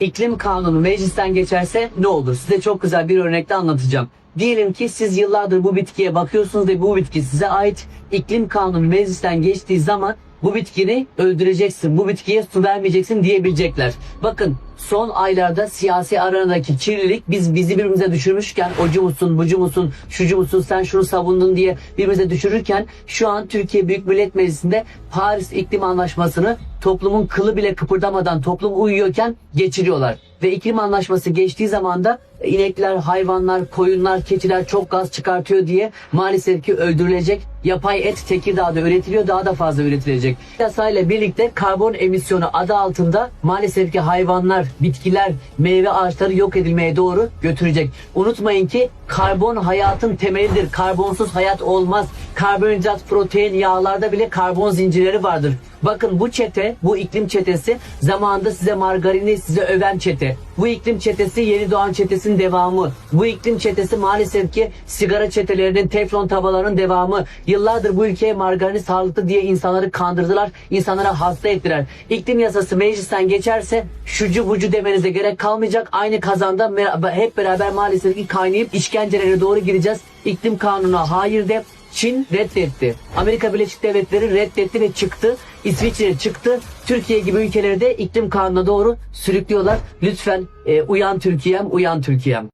İklim kanunu meclisten geçerse ne olur? Size çok güzel bir örnekte anlatacağım. Diyelim ki siz yıllardır bu bitkiye bakıyorsunuz ve bu bitki size ait. İklim kanunu meclisten geçtiği zaman bu bitkini öldüreceksin, bu bitkiye su vermeyeceksin diyebilecekler. Bakın son aylarda siyasi aranadaki kirlilik biz bizi birbirimize düşürmüşken ocu musun, bucu musun, şucu musun, sen şunu savundun diye birbirimize düşürürken şu an Türkiye Büyük Millet Meclisi'nde Paris İklim Anlaşması'nı toplumun kılı bile kıpırdamadan toplum uyuyorken geçiriyorlar. Ve iklim anlaşması geçtiği zaman da inekler, hayvanlar, koyunlar, keçiler çok gaz çıkartıyor diye maalesef ki öldürülecek. Yapay et Tekirdağ'da üretiliyor daha da fazla üretilecek. Yasayla birlikte karbon emisyonu adı altında maalesef ki hayvanlar, bitkiler, meyve ağaçları yok edilmeye doğru götürecek. Unutmayın ki karbon hayatın temelidir. Karbonsuz hayat olmaz. Karbonhidrat, protein, yağlarda bile karbon zincirleri vardır. Bakın bu çete, bu iklim çetesi zamanında size margarini size öven çete. Bu iklim çetesi yeni doğan çetesinin devamı. Bu iklim çetesi maalesef ki sigara çetelerinin, teflon tabalarının devamı. Yıllardır bu ülkeye margarini sağlıklı diye insanları kandırdılar, insanlara hasta ettiler. İklim yasası meclisten geçerse şucu bucu demenize gerek kalmayacak. Aynı kazanda hep beraber maalesef ki kaynayıp işkencelere doğru gireceğiz. İklim kanununa hayır de Çin reddetti. Amerika Birleşik Devletleri reddetti ve çıktı. İsviçre çıktı. Türkiye gibi ülkeleri de iklim kanununa doğru sürüklüyorlar. Lütfen e, uyan Türkiye'm, uyan Türkiye'm.